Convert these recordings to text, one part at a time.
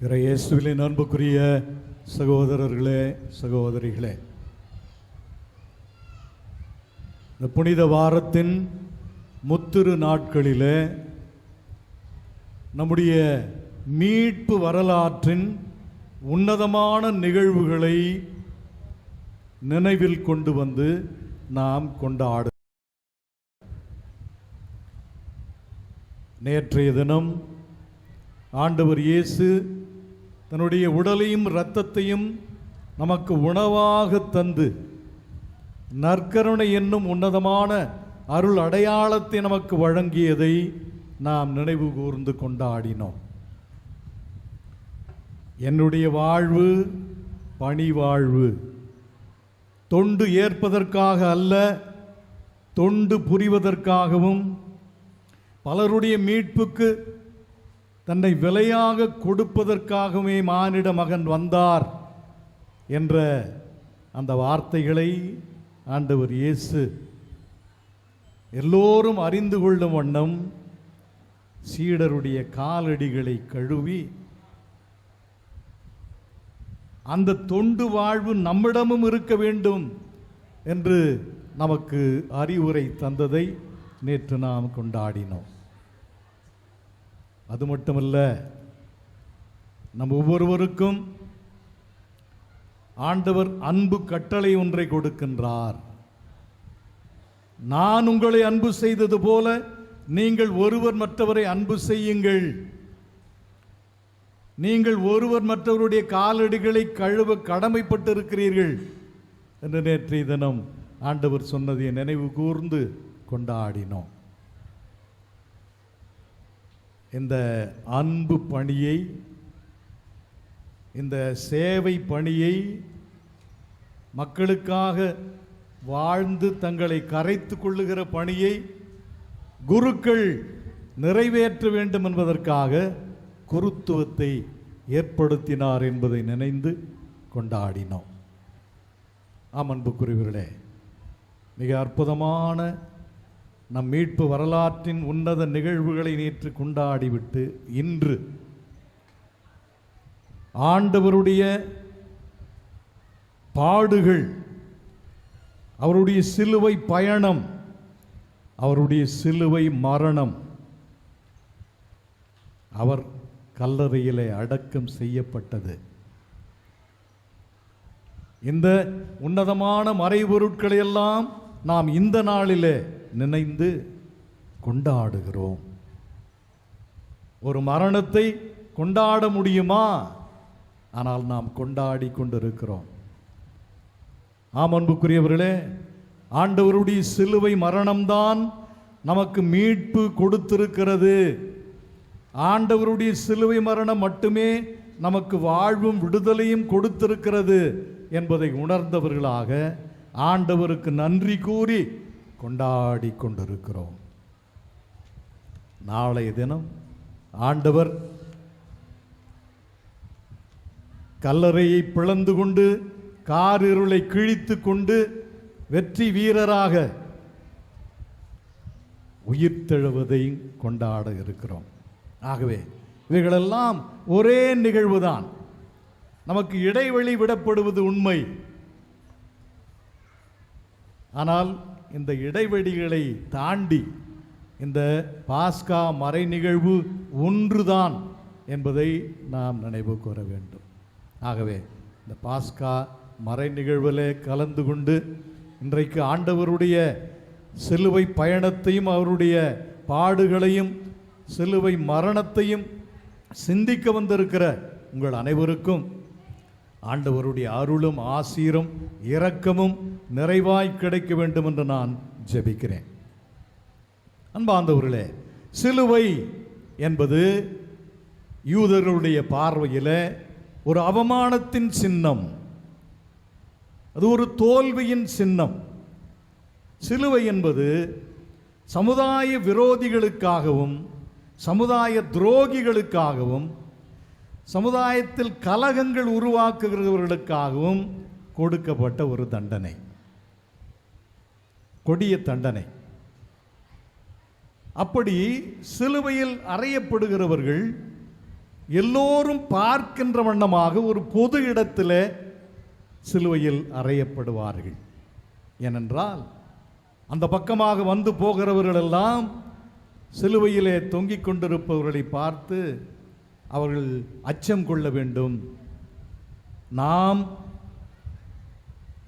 இயேசுவின் அன்புக்குரிய சகோதரர்களே சகோதரிகளே இந்த புனித வாரத்தின் முத்திரு நாட்களிலே நம்முடைய மீட்பு வரலாற்றின் உன்னதமான நிகழ்வுகளை நினைவில் கொண்டு வந்து நாம் கொண்டாடு. நேற்றைய தினம் ஆண்டவர் இயேசு தன்னுடைய உடலையும் இரத்தத்தையும் நமக்கு உணவாக தந்து நற்கருணை என்னும் உன்னதமான அருள் அடையாளத்தை நமக்கு வழங்கியதை நாம் நினைவு கூர்ந்து கொண்டாடினோம். என்னுடைய வாழ்வு பணி வாழ்வு. தொண்டு ஏற்பதற்காக அல்ல தொண்டு புரிவதற்காகவும் பலருடைய மீட்புக்கு தன்னை விலையாக கொடுப்பதற்காகவே மானிட மகன் வந்தார் என்ற அந்த வார்த்தைகளை ஆண்டவர் இயேசு எல்லோரும் அறிந்து கொள்ளும் வண்ணம் சீடருடைய காலடிகளை கழுவி அந்த தொண்டு வாழ்வு நம்மிடமும் இருக்க வேண்டும் என்று நமக்கு அறிவுரை தந்ததை நேற்று நாம் கொண்டாடினோம். அது மட்டுமல்ல நம் ஒவ்வொருவருக்கும் ஆண்டவர் அன்பு கட்டளை ஒன்றை கொடுக்கின்றார். நான் உங்களை அன்பு செய்தது போல நீங்கள் ஒருவர் மற்றவரை அன்பு செய்யுங்கள். நீங்கள் ஒருவர் மற்றவருடைய காலடிகளை கழுவ கடமைப்பட்டிருக்கிறீர்கள் என்று நேற்றைய தினம் ஆண்டவர் சொன்னதை நினைவு கூர்ந்து கொண்டாடினோம். இந்த அன்பு பணியை இந்த சேவை பணியை மக்களுக்காக வாழ்ந்து தங்களை கரைத்து கொள்ளுகிற பணியை குருக்கள் நிறைவேற்ற வேண்டும் என்பதற்காக குருத்துவத்தை ஏற்படுத்தினார் என்பதை நினைந்து கொண்டாடினோம். ஆம் அன்புக்குரியவர்களே மிக அற்புதமான நம் மீட்பு வரலாற்றின் உன்னத நிகழ்வுகளை நேற்று கொண்டாடிவிட்டு இன்று ஆண்டவருடைய பாடுகள் அவருடைய சிலுவை பயணம் அவருடைய சிலுவை மரணம் அவர் கல்லறையிலே அடக்கம் செய்யப்பட்டது. இந்த உன்னதமான மறைபொருட்களையெல்லாம் நாம் இந்த நாளிலே நினைந்து கொண்டாடுகிறோம். ஒரு மரணத்தை கொண்டாட முடியுமா? ஆனால் நாம் கொண்டாடி கொண்டிருக்கிறோம். ஆம் அன்புக்குரியவர்களே ஆண்டவருடைய சிலுவை மரணம்தான் நமக்கு மீட்பு கொடுத்திருக்கிறது. ஆண்டவருடைய சிலுவை மரணம் மட்டுமே நமக்கு வாழ்வும் விடுதலையும் கொடுத்திருக்கிறது என்பதை உணர்ந்தவர்களாக ஆண்டவருக்கு நன்றி கூறி கொண்டாடி கொண்டிருக்கிறோம். நாளைய தினம் ஆண்டவர் கல்லறையை பிளந்து கொண்டு காரிருளை கிழித்து கொண்டு வெற்றி வீரராக உயிர்த்தெழுவதையும் கொண்டாட இருக்கிறோம். ஆகவே இவைகளெல்லாம் ஒரே நிகழ்வுதான். நமக்கு இடைவெளி விடப்படுவது உண்மை. ஆனால் இந்த இடைவெளிகளை தாண்டி இந்த பாஸ்கா மறை நிகழ்வு ஒன்றுதான் என்பதை நாம் நினைவு கூற வேண்டும். ஆகவே இந்த பாஸ்கா மறை நிகழ்விலே கலந்து கொண்டு இன்றைக்கு ஆண்டவருடைய சிலுவை பயணத்தையும் அவருடைய பாடுகளையும் சிலுவை மரணத்தையும் சிந்திக்க வந்திருக்கிற உங்கள் அனைவருக்கும் ஆண்டவருடைய அருளும் ஆசீரும் இரக்கமும் நிறைவாய் கிடைக்க வேண்டும் என்று நான் ஜெபிக்கிறேன். அன்பாந்தவர்களே சிலுவை என்பது யூதர்களுடைய பார்வையில் ஒரு அவமானத்தின் சின்னம். அது ஒரு தோல்வியின் சின்னம். சிலுவை என்பது சமுதாய விரோதிகளுக்காகவும் சமுதாய துரோகிகளுக்காகவும் சமுதாயத்தில் கலகங்கள் உருவாக்குகிறவர்களுக்காகவும் கொடுக்கப்பட்ட ஒரு தண்டனை. கொடிய தண்டனை. அப்படி சிலுவையில் அறையப்படுகிறவர்கள் எல்லோரும் பார்க்கின்ற வண்ணமாக ஒரு பொது இடத்திலே சிலுவையில் அறையப்படுவார்கள். ஏனென்றால் அந்த பக்கமாக வந்து போகிறவர்களெல்லாம் சிலுவையிலே தொங்கிக் கொண்டிருப்பவர்களை பார்த்து அவர்கள் அச்சம் கொள்ள வேண்டும். நாம்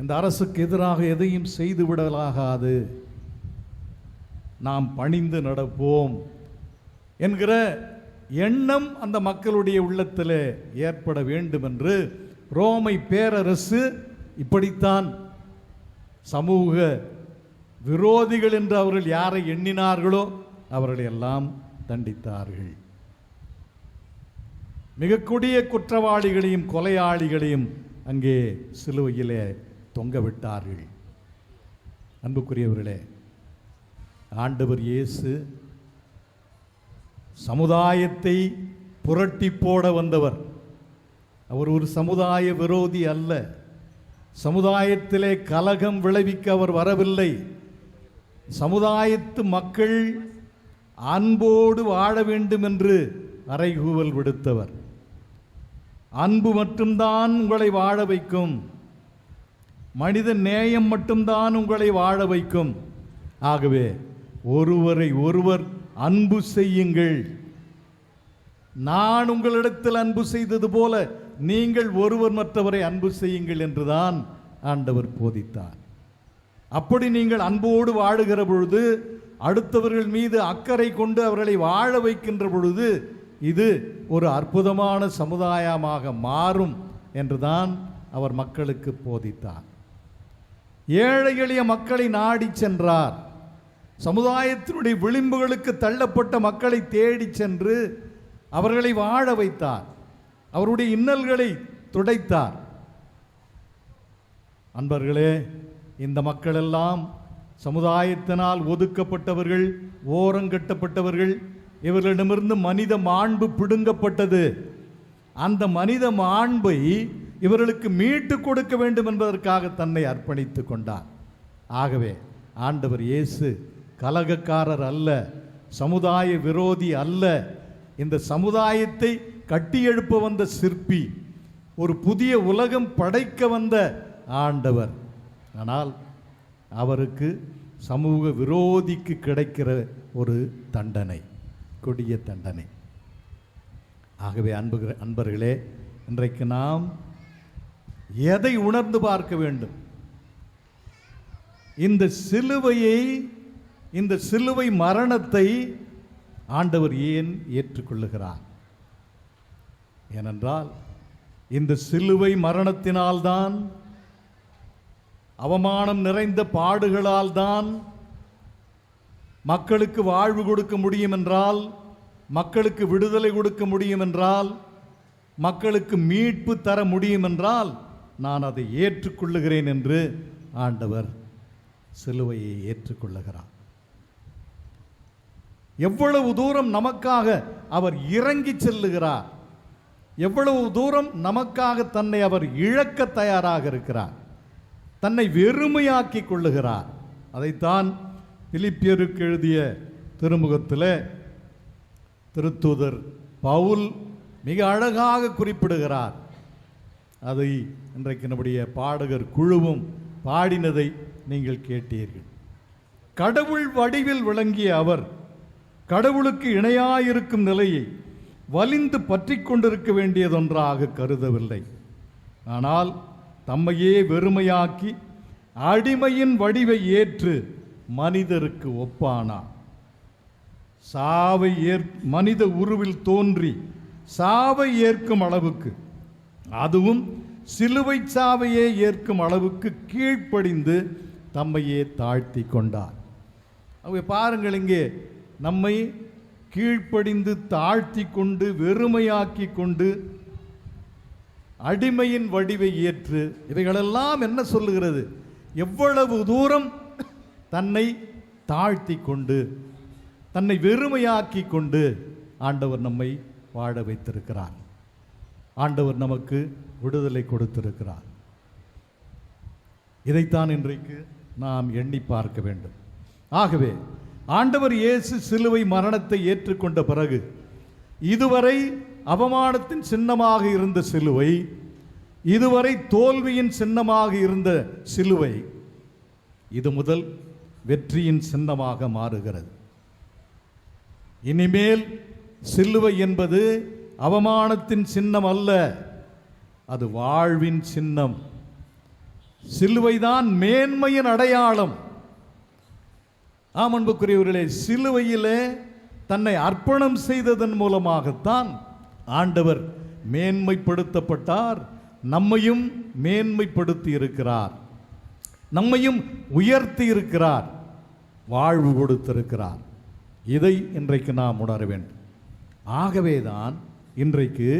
இந்த அரசுக்கு எதிராக எதையும் செய்துவிடலாகாது நாம் பணிந்து நடப்போம் என்கிற எண்ணம் அந்த மக்களுடைய உள்ளத்தில் ஏற்பட வேண்டும் என்று ரோமை பேரரசு இப்படித்தான் சமூக விரோதிகள் என்று அவர்கள் யாரை எண்ணினார்களோ அவர்களை எல்லாம் தண்டித்தார்கள். மிக கொடிய குற்றவாளிகளையும் கொலையாளிகளையும் அங்கே சிலுவையிலே தொங்க விட்டார்கள் அன்புக்குரியவர்களே ஆண்டவர் இயேசு சமுதாயத்தை புரட்டி போட வந்தவர். அவர் ஒரு சமுதாய விரோதி அல்ல. சமுதாயத்திலே கலகம் விளைவிக்க அவர் வரவில்லை. சமுதாயத்து மக்கள் அன்போடு வாழ வேண்டும் என்று அறைகூவல் விடுத்தவர். அன்பு மட்டும்தான் உங்களை வாழ வைக்கும். மனித நேயம் மட்டும்தான் உங்களை வாழ வைக்கும். ஆகவே ஒருவரை ஒருவர் அன்பு செய்யுங்கள். நான் உங்களிடத்தில் அன்பு செய்தது போல நீங்கள் ஒருவர் மற்றவரை அன்பு செய்யுங்கள் என்றுதான் ஆண்டவர் போதித்தார். அப்படி நீங்கள் அன்போடு வாழுகிற பொழுது அடுத்தவர்கள் மீது அக்கறை கொண்டு அவர்களை வாழ வைக்கின்ற பொழுது இது ஒரு அற்புதமான சமுதாயமாக மாறும் என்றுதான் அவர் மக்களுக்கு போதித்தார். ஏழை எளிய மக்களை நாடிச் சென்றார். சமுதாயத்தினுடைய விளிம்புகளுக்கு தள்ளப்பட்ட மக்களை தேடிச் சென்று அவர்களை வாழ வைத்தார். அவருடைய இன்னல்களை துடைத்தார். அன்பர்களே இந்த மக்கள் எல்லாம் சமுதாயத்தினால் ஒதுக்கப்பட்டவர்கள் ஓரங்கட்டப்பட்டவர்கள் இவர்களிடமிருந்து மனித மாண்பு பிடுங்கப்பட்டது. அந்த மனித மாண்பை இவர்களுக்கு மீட்டு கொடுக்க வேண்டும் என்பதற்காக தன்னை அர்ப்பணித்துக் கொண்டார். ஆகவே ஆண்டவர் இயேசு கலகக்காரர் அல்ல சமுதாய விரோதி அல்ல. இந்த சமுதாயத்தை கட்டியெழுப்ப வந்த சிற்பி ஒரு புதிய உலகம் படைக்க வந்த ஆண்டவர். ஆனால் அவருக்கு சமூக விரோதிக்கு கிடைக்கிற ஒரு தண்டனை. கொடிய தண்டனை. ஆகவே அன்பு அன்பர்களே இன்றைக்கு நாம் எதை உணர்ந்து பார்க்க வேண்டும்? இந்த சிலுவையை இந்த சிலுவை மரணத்தை ஆண்டவர் ஏன் ஏற்றுக்கொள்ளுகிறார்? ஏனென்றால் இந்த சிலுவை மரணத்தினால்தான் அவமானம் நிறைந்த பாடுகளால்தான் மக்களுக்கு வாழ்வு கொடுக்க முடியும் என்றால் மக்களுக்கு விடுதலை கொடுக்க முடியும் என்றால் மக்களுக்கு மீட்பு தர முடியும் என்றால் நான் அதை ஏற்றுக்கொள்ளுகிறேன் என்று ஆண்டவர் சிலுவையை ஏற்றுக்கொள்ளுகிறார். எவ்வளவு தூரம் நமக்காக அவர் இறங்கி செல்லுகிறார். எவ்வளவு தூரம் நமக்காக தன்னை அவர் இழக்க தயாராக இருக்கிறார். தன்னை வெறுமையாக்கி கொள்ளுகிறார். அதைத்தான் பிலிப்பியருக்கு எழுதிய திருமுகத்தில் திருத்தூதர் பவுல் மிக அழகாக குறிப்பிடுகிறார். அதை இன்றைக்கு நம்முடைய பாடகர் குழுவும் பாடினதை நீங்கள் கேட்டீர்கள். கடவுள் வடிவில் விளங்கிய அவர் கடவுளுக்கு இணையாயிருக்கும் நிலையை வலிந்து பற்றி கொண்டிருக்க வேண்டியதொன்றாக கருதவில்லை. ஆனால் தம்மையே வெறுமையாக்கி அடிமையின் வடிவை ஏற்று மனிதருக்கு ஒப்பானான் சாவை ஏற் மனித உருவில் தோன்றி சாவை ஏற்கும் அளவுக்கு அதுவும் சிலுவை சாவையே ஏற்கும் அளவுக்கு கீழ்ப்படிந்து தம்மையே தாழ்த்தி கொண்டார். அவங்க பாருங்கள் இங்கே நம்மை கீழ்ப்படிந்து தாழ்த்தி கொண்டு வெறுமையாக்கி கொண்டு அடிமையின் வடிவை ஏற்று இவைகளெல்லாம் என்ன சொல்லுகிறது? எவ்வளவு தூரம் தன்னை தாழ்த்தி கொண்டு தன்னை வெறுமையாக்கி கொண்டு ஆண்டவர் நம்மை வாழ வைத்திருக்கிறார். ஆண்டவர் நமக்கு விடுதலை கொடுத்திருக்கிறார். இதைத்தான் இன்றைக்கு நாம் எண்ணி பார்க்க வேண்டும். ஆகவே ஆண்டவர் இயேசு சிலுவை மரணத்தை ஏற்றுக்கொண்ட பிறகு இதுவரை அவமானத்தின் சின்னமாக இருந்த சிலுவை இதுவரை தோல்வியின் சின்னமாக இருந்த சிலுவை இது முதல் வெற்றியின் சின்னமாக மாறுகிறது. இனிமேல் சிலுவை என்பது அவமானத்தின் சின்னம் அல்ல அது வாழ்வின் சின்னம். சிலுவைதான் மேன்மையின் அடையாளம். ஆம் அன்புக்குரியவர்களே சிலுவையிலே தன்னை அர்ப்பணம் செய்ததன் மூலமாகத்தான் ஆண்டவர் மேன்மைப்படுத்தப்பட்டார் நம்மையும் மேன்மைப்படுத்தி இருக்கிறார் நம்மையும் உயர்த்தி இருக்கிறார் வாழ்வு கொடுத்திருக்கிறார். இதை இன்றைக்கு நாம் உணர வேண்டும். ஆகவேதான் இன்றைக்கு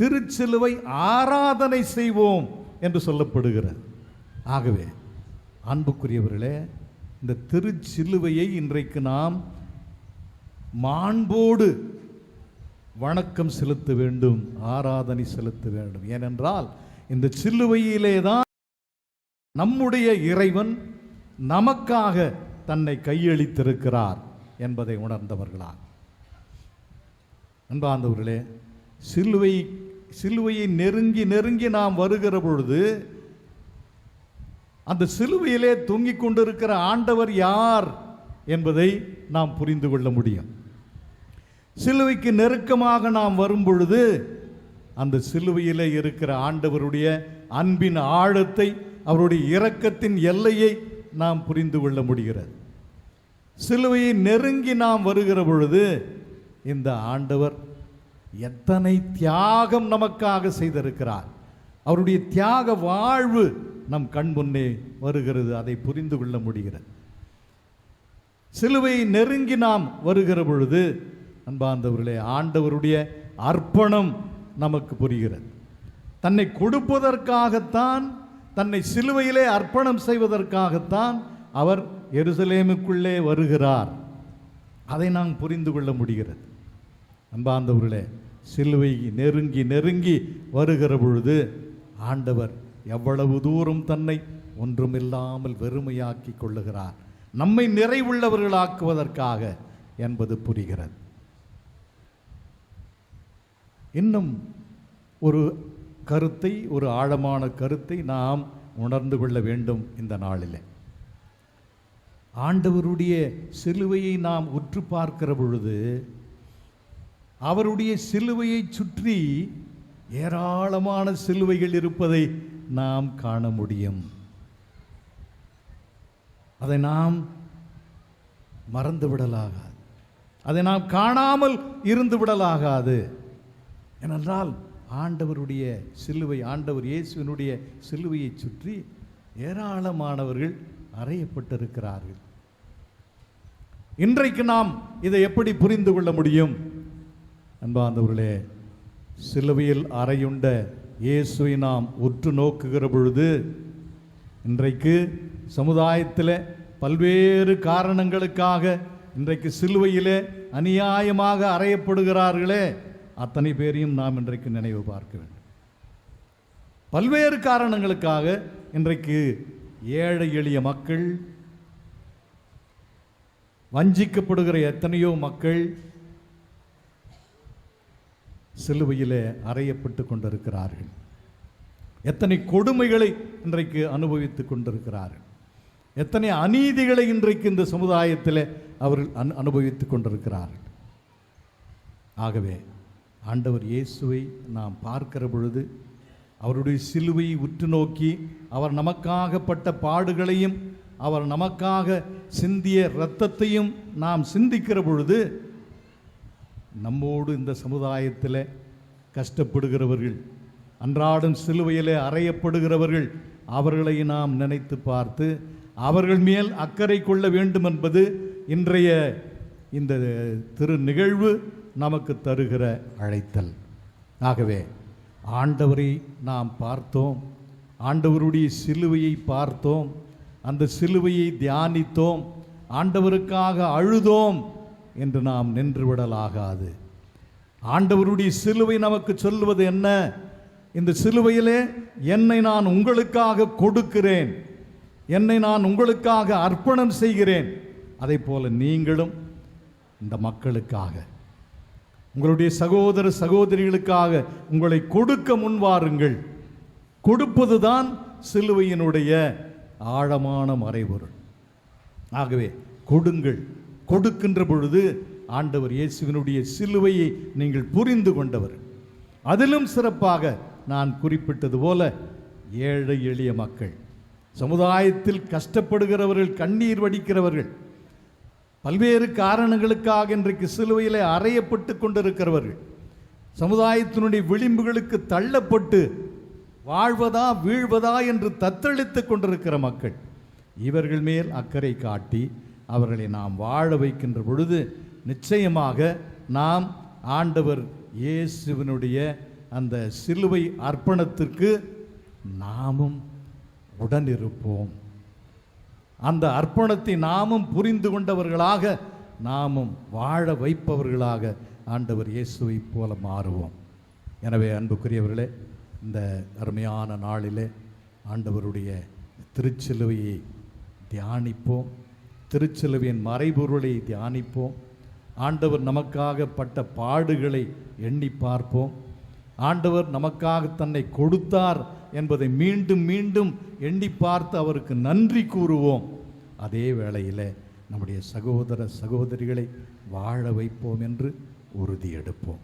திருச்சிலுவை ஆராதனை செய்வோம் என்று சொல்லப்படுகிறது. ஆகவே அன்புக்குரியவர்களே இந்த திருச்சிலுவையை இன்றைக்கு நாம் மாண்போடு வணக்கம் செலுத்த வேண்டும் ஆராதனை செலுத்த வேண்டும். ஏனென்றால் இந்த சிலுவையிலே தான் நம்முடைய இறைவன் நமக்காக தன்னை கையளித்திருக்கிறார் என்பதை உணர்ந்தவர்களா அன்பாந்தவர்களே சிலுவை சிலுவையை நெருங்கி நெருங்கி நாம் வருகிற பொழுது அந்த சிலுவையிலே தொங்கிக் கொண்டிருக்கிற ஆண்டவர் யார் என்பதை நாம் புரிந்து கொள்ள முடியும். சிலுவைக்கு நெருக்கமாக நாம் வரும் பொழுது அந்த சிலுவையிலே இருக்கிற ஆண்டவருடைய அன்பின் ஆழத்தை அவருடைய இரக்கத்தின் எல்லையை நாம் புரிந்து கொள்ள முடிகிறது. சிலுவையை நெருங்கி நாம் வருகிற பொழுது இந்த ஆண்டவர் எத்தனை தியாகம் நமக்காக செய்திருக்கிறார். அவருடைய தியாக வாழ்வு நம் கண் முன்னே வருகிறது அதை புரிந்து கொள்ள முடிகிறது. சிலுவையை நெருங்கி நாம் வருகிற பொழுது அன்பாந்தவர்களே ஆண்டவருடைய அர்ப்பணம் நமக்கு புரிகிறது. தன்னை கொடுப்பதற்காகத்தான் தன்னை சிலுவையிலே அர்ப்பணம் செய்வதற்காகத்தான் அவர் எருசலேமுக்குள்ளே வருகிறார். அதை நாம் புரிந்து கொள்ள முடிகிறது. அன்பார்ந்தவர்களே சிலுவை நெருங்கி நெருங்கி வருகிற பொழுது ஆண்டவர் எவ்வளவு தூரம் தன்னை ஒன்றுமில்லாமல் வெறுமையாக்கி கொள்ளுகிறார். நம்மை நிறைவுள்ளவர்களாக்குவதற்காக என்பது புரிகிறது. இன்னும் ஒரு கருத்தை ஒரு ஆழமான கருத்தை நாம் உணர்ந்து கொள்ள வேண்டும் இந்த நாளிலே. ஆண்டவருடைய சிலுவையை நாம் உற்று பார்க்கிற பொழுது அவருடைய சிலுவையை சுற்றி ஏராளமான சிலுவைகள் இருப்பதை நாம் காண முடியும். அதை நாம் மறந்து விடலாகாது. அதை நாம் காணாமல் இருந்து விடலாகாது. ஏனென்றால் ஆண்டவருடைய சிலுவை ஆண்டவர் இயேசுவினுடைய சிலுவையை சுற்றி ஏராளமானவர்கள் அறையப்பட்டிருக்கிறார்கள். இன்றைக்கு நாம் இதை எப்படி புரிந்து கொள்ள முடியும்? அன்பாந்தவர்களே சிலுவையில் அறையுண்ட இயேசுவை நாம் உற்று நோக்குகிற பொழுது இன்றைக்கு சமுதாயத்தில் பல்வேறு காரணங்களுக்காக இன்றைக்கு சிலுவையிலே அநியாயமாக அறையப்படுகிறார்களே அத்தனை பேரையும் நாம் இன்றைக்கு நினைவு பார்க்க வேண்டும். பல்வேறு காரணங்களுக்காக இன்றைக்கு ஏழை எளிய மக்கள் வஞ்சிக்கப்படுகிற எத்தனையோ மக்கள் சிலுவையிலே அறையப்பட்டு கொண்டிருக்கிறார்கள். எத்தனை கொடுமைகளை இன்றைக்கு அனுபவித்துக் கொண்டிருக்கிறார்கள். எத்தனை அநீதிகளை இன்றைக்கு இந்த சமுதாயத்தில் அவர்கள் அனு அனுபவித்துக் கொண்டிருக்கிறார்கள். ஆகவே ஆண்டவர் இயேசுவை நாம் பார்க்கிற பொழுது அவருடைய சிலுவையை உற்று நோக்கி அவர் நமக்காகப்பட்ட பாடுகளையும் அவர் நமக்காக சிந்திய இரத்தத்தையும் நாம் சிந்திக்கிற பொழுது நம்மோடு இந்த சமுதாயத்தில் கஷ்டப்படுகிறவர்கள் அன்றாடம் சிலுவையிலே அறையப்படுகிறவர்கள் அவர்களை நாம் நினைத்து பார்த்து அவர்கள் மேல் அக்கறை கொள்ள வேண்டும் என்பது இன்றைய இந்த திரு நிகழ்வு நமக்கு தருகிற அழைத்தல். ஆகவே ஆண்டவரை நாம் பார்த்தோம். ஆண்டவருடைய சிலுவையை பார்த்தோம். அந்த சிலுவையை தியானித்தோம். ஆண்டவருக்காக அழுதோம் என்று நாம் நின்றுவிடலாகாது. ஆண்டவருடைய சிலுவை நமக்கு சொல்வது என்ன? இந்த சிலுவையிலே என்னை நான் உங்களுக்காக கொடுக்கிறேன். என்னை நான் உங்களுக்காக அர்ப்பணம் செய்கிறேன். அதை போல நீங்களும் இந்த மக்களுக்காக. உங்களுடைய சகோதர சகோதரிகளுக்காக உங்களை கொடுக்க முன்வாருங்கள். கொடுப்பதுதான் சிலுவையினுடைய ஆழமான மறைபொருள். ஆகவே கொடுங்கள். கொடுக்கின்ற பொழுது ஆண்டவர் இயேசுவினுடைய சிலுவையை நீங்கள் புரிந்து கொண்டவர். அதிலும் சிறப்பாக நான் குறிப்பிட்டது போல ஏழை எளிய மக்கள் சமுதாயத்தில் கஷ்டப்படுகிறவர்கள் கண்ணீர் வடிக்கிறவர்கள் பல்வேறு காரணங்களுக்காக இன்றைக்கு சிலுவையில் அறையப்பட்டு கொண்டிருக்கிறவர்கள் சமுதாயத்தினுடைய விளிம்புகளுக்கு தள்ளப்பட்டு வாழ்வதா வீழ்வதா என்று தத்தளித்துக் கொண்டிருக்கிற மக்கள் இவர்கள் மேல் அக்கறை காட்டி அவர்களை நாம் வாழ வைக்கின்ற பொழுது நிச்சயமாக நாம் ஆண்டவர் இயேசுவினுடைய அந்த சிலுவை அர்ப்பணத்திற்கு நாமும் உடனிருப்போம். அந்த அர்ப்பணத்தை நாமும் புரிந்து கொண்டவர்களாக நாமும் வாழ வைப்பவர்களாக ஆண்டவர் இயேசுவை போல மாறுவோம். எனவே அன்புக்குரியவர்களே இந்த அருமையான நாளிலே ஆண்டவருடைய திருச்சிலுவையை தியானிப்போம். திருச்சிலுவையின் மறைபொருளை தியானிப்போம். ஆண்டவர் நமக்காக பட்ட பாடுகளை எண்ணி பார்ப்போம். ஆண்டவர் நமக்காக தன்னை கொடுத்தார் என்பதை மீண்டும் மீண்டும் எண்ணி பார்த்து அவருக்கு நன்றி கூறுவோம். அதே வேளையில் நம்முடைய சகோதர சகோதரிகளை வாழ வைப்போம் என்று உறுதியெடுப்போம்.